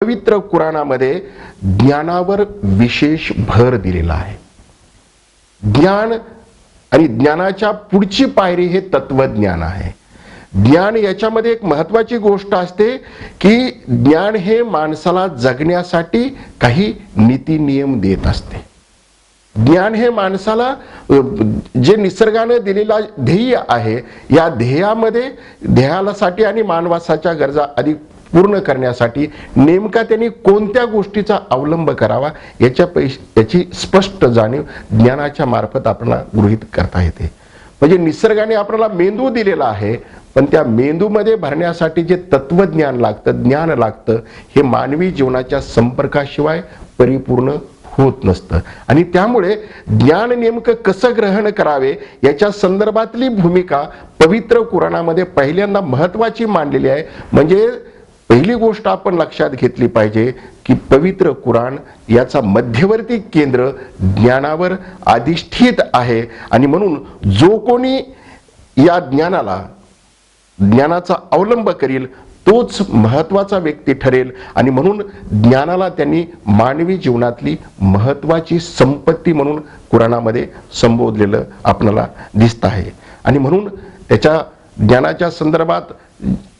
पवित्र कुराणामध्ये ज्ञानावर विशेष भर दिलेला आहे. ज्ञान आणि ज्ञानाच्या पुढची पायरी हे तत्वज्ञान आहे. ज्ञान याच्यामध्ये एक महत्वाची गोष्ट असते की ज्ञान हे माणसाला जगण्यासाठी काही नीती नियम देत असते. ज्ञान हे माणसाला जे निसर्गाने दिलेला ध्येय आहे या ध्येयामध्ये ध्येयालासाठी आणि मानवासाच्या गरजा अधिक पूर्ण करण्यासाठी नेमका त्यांनी कोणत्या गोष्टीचा अवलंब करावा याच्या पैश याची स्पष्ट जाणीव ज्ञानाच्या मार्फत आपल्याला गृहीत करता येते. म्हणजे निसर्गाने आपल्याला मेंदू दिलेला आहे पण त्या मेंदूमध्ये भरण्यासाठी जे तत्वज्ञान लागतं ज्ञान लागतं हे मानवी जीवनाच्या संपर्काशिवाय परिपूर्ण होत नसतं. आणि त्यामुळे ज्ञान नेमकं कसं ग्रहण करावे याच्या संदर्भातली भूमिका पवित्र कुराणामध्ये पहिल्यांदा महत्वाची मांडलेली आहे. म्हणजे पहिली गोष्ट आपण लक्षात घेतली पाहिजे की पवित्र कुराण याचा मध्यवर्ती केंद्र ज्ञानावर अधिष्ठित आहे. आणि म्हणून जो कोणी या ज्ञानाला ज्ञानाचा अवलंब करील तोच महत्त्वाचा व्यक्ती ठरेल. आणि म्हणून ज्ञानाला त्यांनी मानवी जीवनातली महत्वाची संपत्ती म्हणून कुराणामध्ये संबोधलेलं आपल्याला दिसत आहे. आणि म्हणून त्याच्या ज्ञानाच्या संदर्भात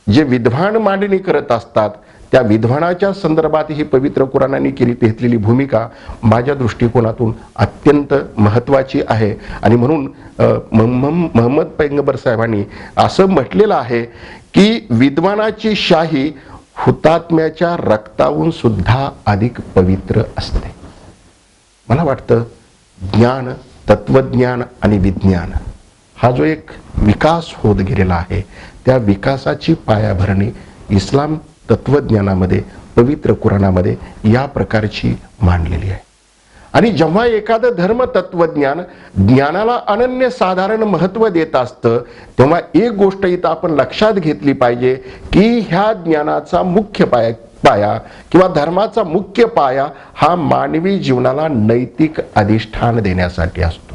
जे विद्वान मांडणी करत असतात त्या विद्वानाच्या संदर्भात ही पवित्र कुराणाने केली घेतलेली भूमिका माझ्या दृष्टिकोनातून अत्यंत महत्त्वाची आहे. आणि म्हणून महम्मद पैंगबर साहेबांनी असं म्हटलेलं आहे की विद्वानाची शाही हुतात्म्याच्या रक्ताहून सुद्धा अधिक पवित्र असते. मला वाटतं ज्ञान तत्वज्ञान आणि विज्ञान हा जो एक विकास होत गेलेला आहे त्या विकासाची पायाभरणी इस्लाम तत्वज्ञानामध्ये पवित्र कुराणामध्ये या प्रकारची मांडलेली आहे. आणि जेव्हा एखादं धर्म तत्वज्ञान ज्ञानाला अनन्य साधारण महत्त्व देत असतं तेव्हा एक गोष्ट इथं आपण लक्षात घेतली पाहिजे की ह्या ज्ञानाचा मुख्य पाया पाया किंवा धर्माचा मुख्य पाया हा मानवी जीवनाला नैतिक अधिष्ठान देण्यासाठी असतो.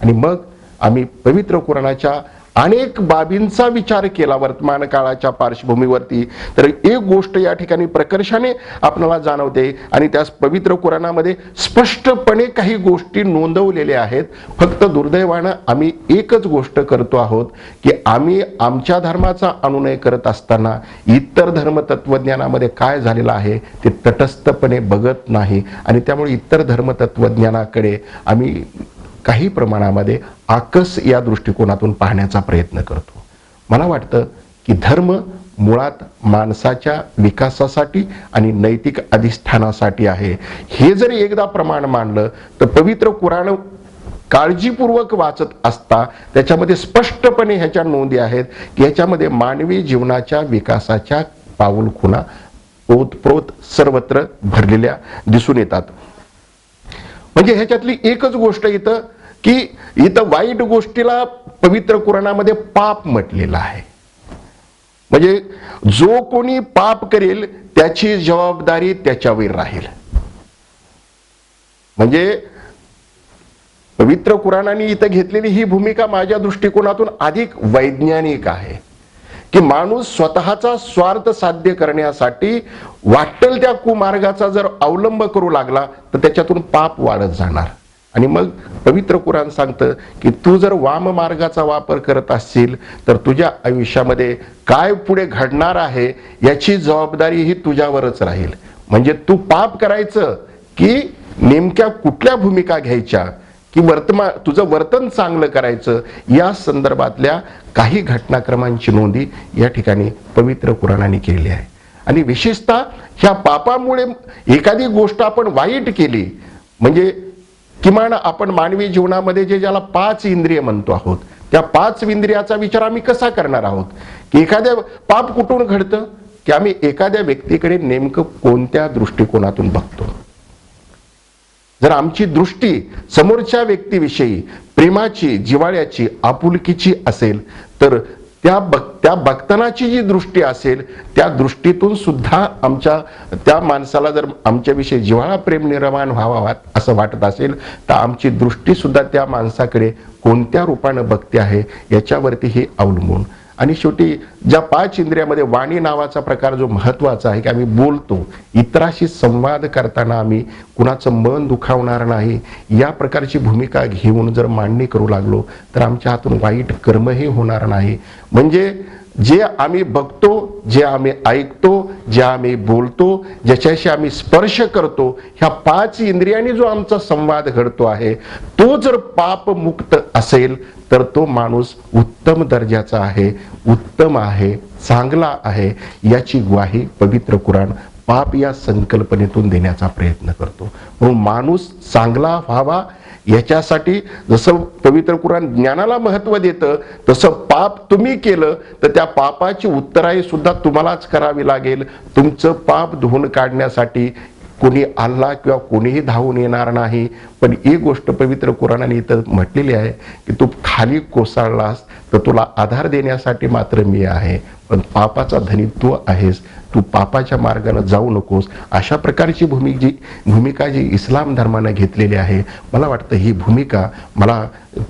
आणि मग आम्ही पवित्र कुराणाच्या अनेक बाबींचा विचार केला वर्तमान काळाच्या पार्श्वभूमीवरती. तर एक गोष्ट या ठिकाणी प्रकर्षाने आपल्याला जाणवते आणि त्यास पवित्र कुराणामध्ये स्पष्टपणे काही गोष्टी नोंदवलेल्या आहेत. फक्त दुर्दैवानं आम्ही एकच गोष्ट करतो आहोत की आम्ही आमच्या धर्माचा अनुनय करत असताना इतर धर्म तत्वज्ञानामध्ये काय झालेलं आहे ते तटस्थपणे बघत नाही. आणि त्यामुळे इतर धर्म तत्वज्ञानाकडे आम्ही काही प्रमाणामध्ये आकस या दृष्टिकोनातून पाहण्याचा प्रयत्न करतो. मला वाटतं की धर्म मुळात माणसाच्या विकासासाठी आणि नैतिक अधिष्ठानासाठी आहे. हे जर एकदा प्रमाण मानलं तर पवित्र कुराण काळजीपूर्वक वाचत असता त्याच्यामध्ये स्पष्टपणे ह्याच्या नोंदी आहेत की ह्याच्यामध्ये मानवी जीवनाच्या विकासाच्या पाऊलखुणा ओतप्रोत सर्वत्र भरलेल्या दिसून येतात. म्हणजे ह्याच्यातली एकच गोष्ट इथं की इथं वाईट गोष्टीला पवित्र कुराणामध्ये पाप म्हटलेलं आहे. म्हणजे जो कोणी पाप करेल त्याची जबाबदारी त्याच्यावर राहील. म्हणजे पवित्र कुराणाने इथं घेतलेली ही भूमिका माझ्या दृष्टिकोनातून अधिक वैज्ञानिक आहे. की माणूस स्वतःचा स्वार्थ साध्य करण्यासाठी वाटेल त्या कुमार्गाचा जर अवलंब करू लागला तर त्याच्यातून पाप वाढत जाणार. आणि मग पवित्र कुराण सांगतं की तू जर वाम मार्गाचा वापर करत असशील तर तुझ्या आयुष्यामध्ये काय पुढे घडणार आहे याची जबाबदारी ही तुझ्यावरच राहील. म्हणजे तू पाप करायचं की नेमक्या कुठल्या भूमिका घ्यायच्या की वर्तमान तुझं वर्तन चांगलं करायचं या संदर्भातल्या काही घटनाक्रमांची नोंदी या ठिकाणी पवित्र कुराणाने केली आहे. आणि विशेषतः ह्या पापामुळे एखादी गोष्ट आपण वाईट केली म्हणजे किमान आपण मानवी जीवनामध्ये जे ज्याला पाच इंद्रिय म्हणतो आहोत त्या पाच इंद्रियाचा विचार आम्ही कसा करणार आहोत? की एखाद्या पाप कुठून घडतं? की आम्ही एखाद्या व्यक्तीकडे नेमकं कोणत्या दृष्टिकोनातून बघतो? जर आमची दृष्टी समोरच्या व्यक्तीविषयी प्रेमाची जिवाळ्याची आपुलकीची असेल तर त्या बघ त्या बघतानाची जी दृष्टी असेल त्या दृष्टीतून सुद्धा आमच्या त्या माणसाला जर आमच्याविषयी जिव्हाळा प्रेम निर्माण व्हावा असं वाटत असेल तर आमची दृष्टीसुद्धा त्या माणसाकडे कोणत्या रूपानं बघते आहे याच्यावरती हे अवलंबून आणि शेवटी ज्या पाच इंद्रियामध्ये वाणी नावाचा प्रकार जो महत्त्वाचा आहे की आम्ही बोलतो इतराशी संवाद करताना आम्ही कुणाचं मन दुखावणार नाही या प्रकारची भूमिका घेऊन जर मांडणी करू लागलो तर आमच्या हातून वाईट कर्मही होणार नाही. म्हणजे जे आम्ही बघतो जे आम्ही ऐकतो जे आम्ही बोलतो ज्याच्याशी आम्ही स्पर्श करतो ह्या पाच इंद्रियांनी जो आमचा संवाद घडतो आहे तो जर पापमुक्त असेल तर तो माणूस उत्तम दर्जाचा आहे उत्तम आहे चांगला आहे याची ग्वाही पवित्र कुराण पाप या संकल्पनेतून देण्याचा प्रयत्न करतो. म्हणून माणूस चांगला व्हावा ह्याच्यासाठी जसं पवित्र कुराण ज्ञानाला महत्त्व देतं तसं पाप तुम्ही केलं तर त्या पापाची उत्तराई सुद्धा तुम्हालाच करावी लागेल. तुमचं पाप धुवून काढण्यासाठी कोणी आल्ला किंवा कोणीही धावून येणार नाही. पण एक गोष्ट पवित्र कुराणाने इथं म्हटलेली आहे की तू खाली कोसळलास तर तुला आधार देण्यासाठी मात्र मी आहे पण पापाचा धनी तू आहेस. तू पापाच्या मार्गाने जाऊ नकोस. अशा प्रकारची भूमी जी भूमिका जी इस्लाम धर्मानं घेतलेली आहे मला वाटतं ही भूमिका मला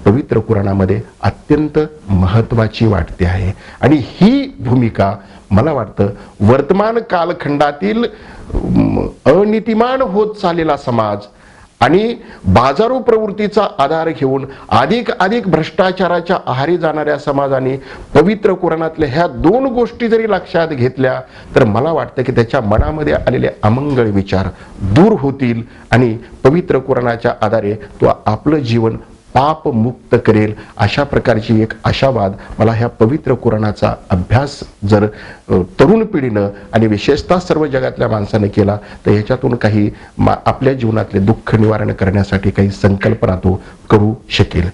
पवित्र कुराणामध्ये अत्यंत महत्त्वाची वाटते आहे. आणि ही भूमिका मला वाटतं वर्तमान कालखंडातील अनितिमान होत चाललेला समाज आणि बाजारू प्रवृत्तीचा आधार घेऊन अधिक अधिक भ्रष्टाचाराच्या आहारी जाणाऱ्या समाजाने पवित्र कुराणातल्या ह्या दोन गोष्टी जरी लक्षात घेतल्या तर मला वाटतं की त्याच्या मनामध्ये आलेले अमंगळ विचार दूर होतील आणि पवित्र कुराणाच्या आधारे तो आपलं जीवन पापमुक्त करेल अशा प्रकारची एक आशावाद मला ह्या पवित्र कुराणाचा अभ्यास जर तरुण पिढीनं आणि विशेषतः सर्व जगातल्या माणसानं केला तर ह्याच्यातून काही मा आपल्या जीवनातले दुःख निवारण करण्यासाठी काही संकल्पना तो करू शकेल.